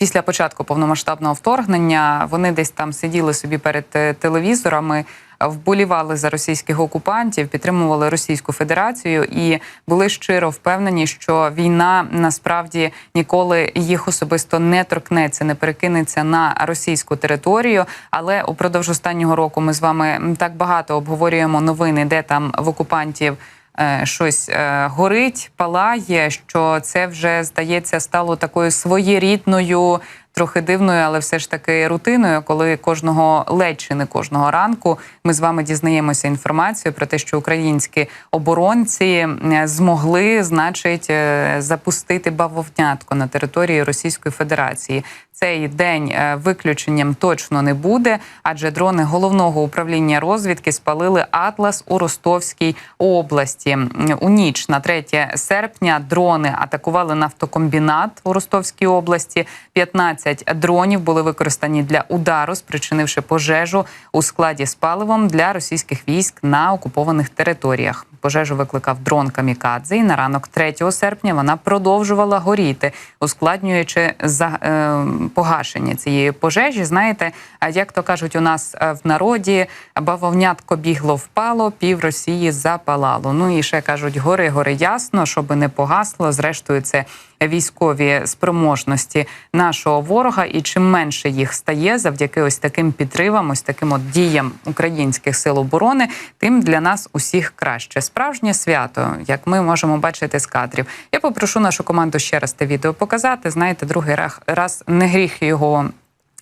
після початку повномасштабного вторгнення вони десь там сиділи собі перед е, телевізорами, вболівали за російських окупантів, підтримували Російську Федерацію і були щиро впевнені, що війна насправді ніколи їх особисто не торкнеться, не перекинеться на російську територію. Але упродовж останнього року ми з вами так багато обговорюємо новини, де там в окупантів. Е, Щось е, горить, палає, що це вже здається стало такою своєрідною, трохи дивною, але все ж таки рутиною, коли кожного ледь чи не кожного ранку ми з вами дізнаємося інформацію про те, що українські оборонці е, змогли, значить, е, запустити бавовнятко на території Російської Федерації. Цей день е, виключенням точно не буде, адже дрони головного управління розвідки спалили Атлас у Ростовській області. У ніч на 3 серпня дрони атакували нафтокомбінат у Ростовській області. 15 дронів були використані для удару, спричинивши пожежу у складі з паливом для російських військ на окупованих територіях. Пожежу викликав дрон Камікадзе. І на ранок 3 серпня вона продовжувала горіти, ускладнюючи за е, погашення цієї пожежі. Знаєте, як то кажуть, у нас е, в народі бавовнятко бігло впало, пів Росії запалало. Ну і ще кажуть, гори, гори ясно, щоб не погасло. Зрештою, це військові спроможності нашого ворога, і чим менше їх стає завдяки ось таким підривам, ось таким от діям українських сил оборони, тим для нас усіх краще. Справжнє свято, як ми можемо бачити з кадрів. Я попрошу нашу команду ще раз те відео показати. Знаєте, другий раз не гріх його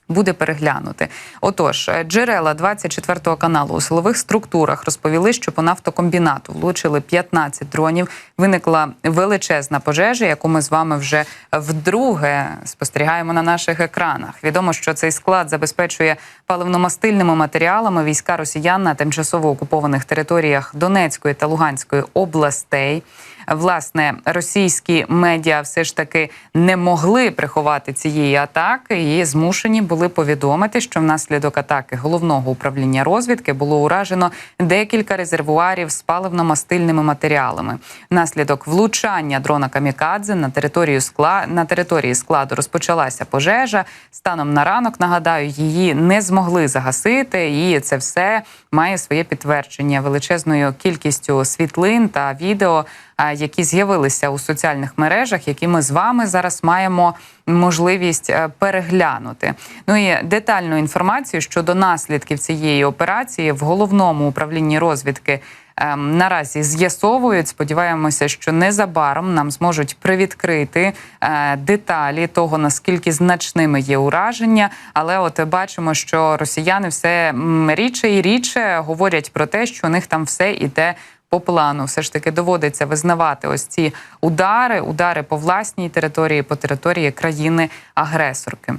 буде переглянути. Отож, е, джерела 24 каналу у силових структурах розповіли, що по нафтокомбінату влучили 15 дронів. Виникла величезна пожежа, яку ми з вами вже вдруге спостерігаємо на наших екранах. Відомо, що цей склад забезпечує паливно-мастильними матеріалами війська росіян на тимчасово окупованих територіях Донецької та Луганської областей. Власне, російські медіа все ж таки не могли приховати цієї атаки і змушені були повідомити, що внаслідок атаки головного управління розвідки було уражено декілька резервуарів з паливно-мастильними матеріалами. Внаслідок влучання дрона Камікадзе на територію скла на території складу розпочалася пожежа. Станом на ранок нагадаю, її не змогли загасити, і це все має своє підтвердження величезною кількістю світлин та відео які з'явилися у соціальних мережах, які ми з вами зараз маємо можливість е, переглянути. Ну і детальну інформацію щодо наслідків цієї операції в головному управлінні розвідки. ем, Наразі з'ясовують. Сподіваємося, що незабаром нам зможуть привідкрити е, деталі того, наскільки значними є ураження. Але от бачимо, що росіяни все рідше і рідше говорять про те, що у них там все іде по плану все ж таки доводиться визнавати ось ці удари, удари по власній території, по території країни-агресорки.